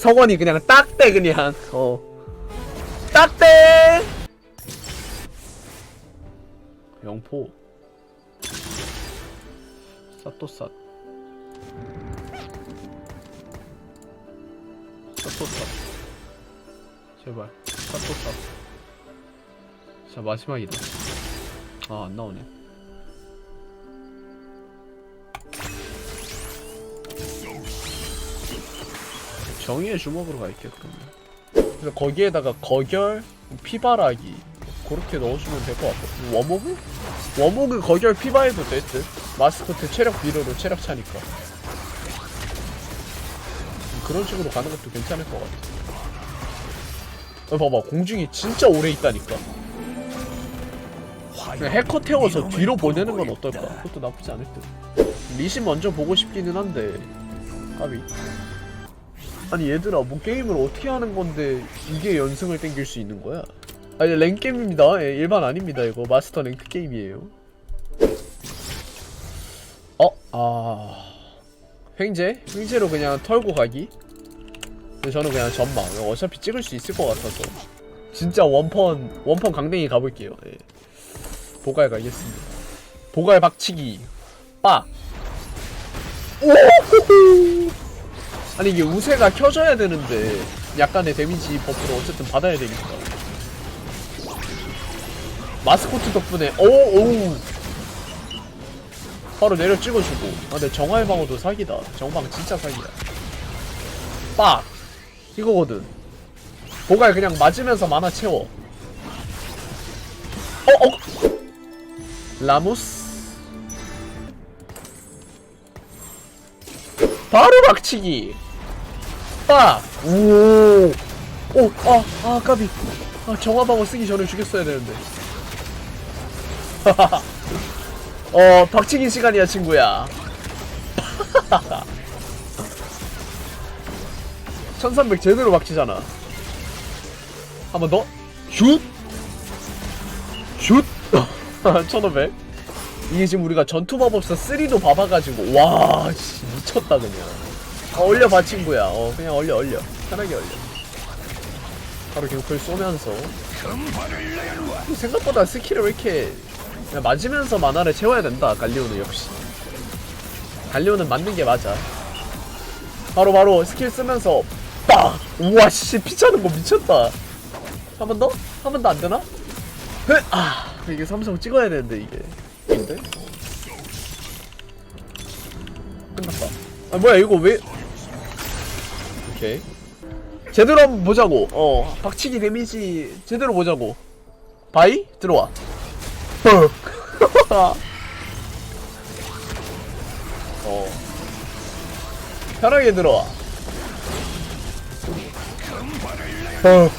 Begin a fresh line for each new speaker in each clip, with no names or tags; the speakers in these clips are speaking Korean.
성원이 그냥 딱대 그냥. 어. 딱대! 영포. 사또삿. 사또삿. 제발. 사또삿. 자 마지막이다. 아 안나오네 정의의 주먹으로 갈게요 그러면 그래서 거기에다가 거결, 피바라기 그렇게 넣어주면 될 것 같고 워모그? 워모그 거결 피바해도 될 듯? 마스코트 체력 비료로 체력 차니까 그런 식으로 가는 것도 괜찮을 것 같아 어, 봐봐 공중이 진짜 오래 있다니까 그냥 해커 태워서 뒤로 보내는 건 어떨까? 그것도 나쁘지 않을 듯 리신 먼저 보고 싶기는 한데 까비 아니 얘들아 뭐 게임을 어떻게 하는 건데 이게 연승을 땡길 수 있는 거야? 아니 랭게임입니다. 예, 일반 아닙니다 이거. 마스터 랭크 게임이에요. 어? 아... 횡재? 횡재로 그냥 털고 가기? 근데 저는 그냥 전망 어차피 찍을 수 있을 것 같아서. 진짜 원펀 원펀 강냉이 가볼게요. 예. 보갈 가겠습니다. 보갈 박치기. 빡! 오호호 아니 이게 우세가 켜져야 되는데 약간의 데미지 버프를 어쨌든 받아야 되니까. 마스코트 덕분에 오오! 바로 내려 찍어주고. 아 근데 정화의 방어도 사기다. 정방 진짜 사기야. 빡! 이거거든. 보갈 그냥 맞으면서 만화 채워. 어 어! 라무스? 바로 박치기 빡! 오! 오! 아! 아 까비 아 정화방어 쓰기 전에 죽였어야 되는데 어 박치기 시간이야 친구야 1300 제대로 박치잖아 한 번 더! 슛! 슛! 1500 이게 지금 우리가 전투마법사 3도 봐봐가지고 와 씨, 미쳤다 그냥 어, 올려봐 친구야 어 그냥 올려 올려 편하게 올려 바로 경풀 쏘면서 생각보다 스킬을 왜 이렇게 그냥 맞으면서 만화를 채워야 된다 갈리오는 역시 갈리오는 맞는 게 맞아 바로 바로 스킬 쓰면서 빡! 우와 씨 피차는 거 미쳤다 한 번 더? 한 번 더 안 되나? 흐! 아 이게 삼성 찍어야 되는데 이게 인데? 끝났다 아 뭐야 이거 왜 오케이. 제대로 한번 보자고. 어. 박치기 데미지 제대로 보자고. 바이? 들어와. 어. 편하게 들어와. 어.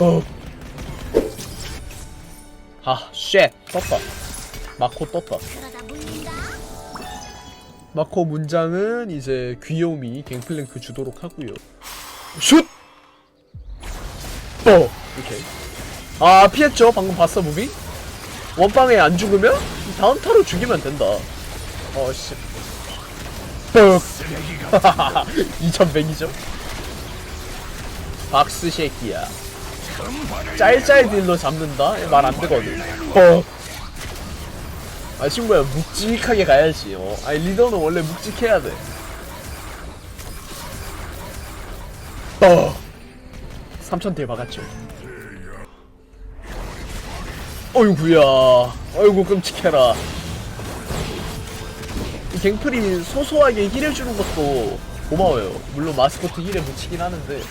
어. 아, 쉣. 떴다. 마코 떴다. 마코 문장은 이제 귀요미 갱플랭크 주도록 하고요. 슛! 어! 오케이. 아, 피했죠? 방금 봤어, 무비? 원빵에 안 죽으면 다음 타로 죽이면 된다. 어, 씨. 뻑! 2100이죠? 박스 새끼야. 짤짤 딜로 잡는다? 말 안 되거든. 어. 아 친구야 묵직하게 가야지. 어. 아니 리더는 원래 묵직해야 돼. 어. 3,000딜 박았죠. 어이구야. 어이구 끔찍해라. 이 갱플이 소소하게 힐해주는 것도 고마워요. 물론 마스코트 힐에 묻히긴 하는데.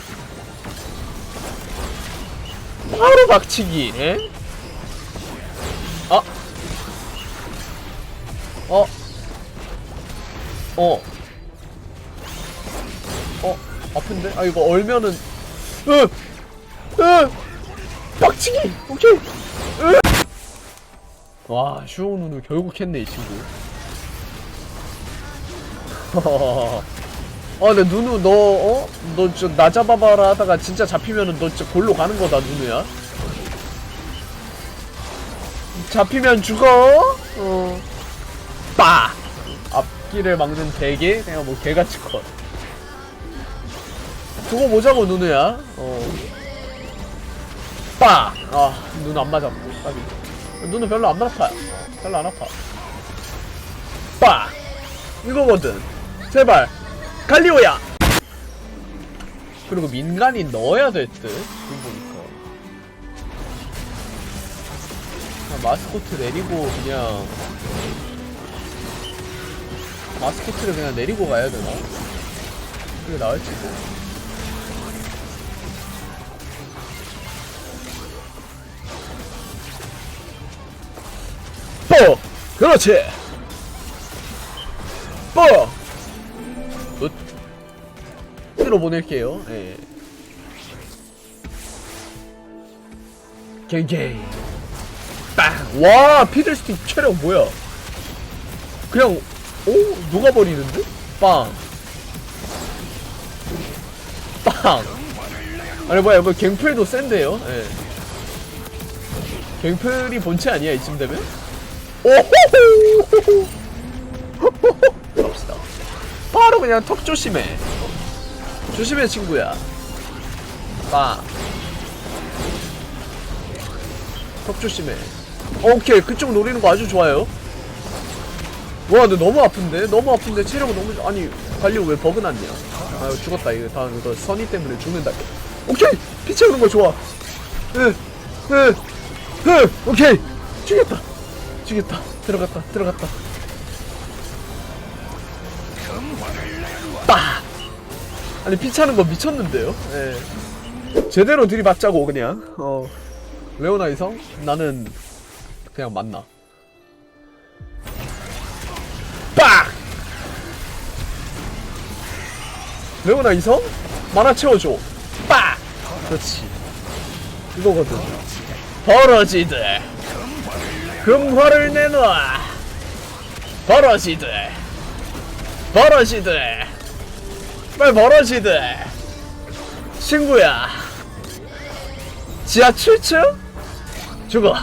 바로 박치기. 에? 아. 어. 어. 어. 아픈데? 아 이거 얼면은. 으. 으. 박치기. 오케이. 으. 와 슈오 누누 결국 했네 이 친구. 아 근데 누누 너 어? 너 저 나 잡아봐라 하다가 진짜 잡히면은 너 진짜 골로 가는 거다 누누야 잡히면 죽어. 어. 빠. 앞길을 막는 대게. 내가 뭐 개같이 컷. 두고 보자고 누누야. 어. 빠. 아, 눈 안 맞아. 까비. 눈은 별로 안 아파. 별로 안 아파. 빠. 이거거든. 제발. 갈리오야. 그리고 민간인 넣어야 될 듯. 지금 보니까. 그냥 마스코트 내리고 그냥 마스코트를 그냥 내리고 가야 되나? 그게 나을지도. 뽀! 그렇지! 뽀! 굿. 으로 보낼게요. 예. 갱갱. 빵! 와, 피들스틱 체력 뭐야? 그냥, 오? 녹아버리는데? 빵! 빵! 아니, 뭐야, 뭐, 갱플도 센데요? 예. 갱플이 본체 아니야, 이쯤 되면? 오호호! 갑시다. 바로 그냥 턱 조심해. 조심해, 친구야. 빵. 턱 조심해. 오케이, 그쪽 노리는 거 아주 좋아요. 와, 근데 너무 아픈데? 너무 아픈데 체력은 너무 아니 관리 왜 버그 났냐? 아 죽었다 이거 다음 이거 선이 때문에 죽는다. 오케이 피 채우는 거 좋아. 으, 으, 으, 오케이 죽였다. 죽였다. 들어갔다. 들어갔다. 빠. 아니 피 차는 거 미쳤는데요? 예. 제대로 들이박자고 그냥. 어. 레오나 이성 나는 그냥 만나. 빡! 레오나 이성? 만화 채워줘. 빡! 그렇지. 이거거든. 버러지들. 금화를 내놔. 버러지들. 버러지들. 빨리 버러지들. 친구야. 지하 7층? 죽어.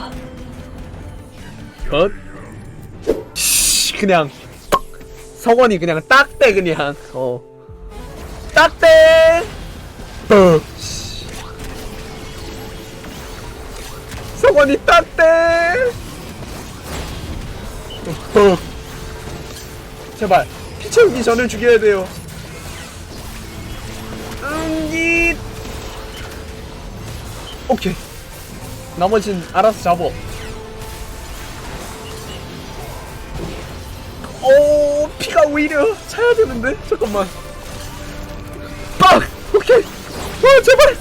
컷. 씨, 그냥 성원이 그냥 딱대 그냥 어 딱대 뻑 씨. 성원이 딱대 뻑 제발 피 채우기 전에 죽여야 돼요 전기 오케이 나머진 알아서 잡어 오 피가 오히려 차야 되는데? 잠깐만. 빡! 오케이. 와 제발!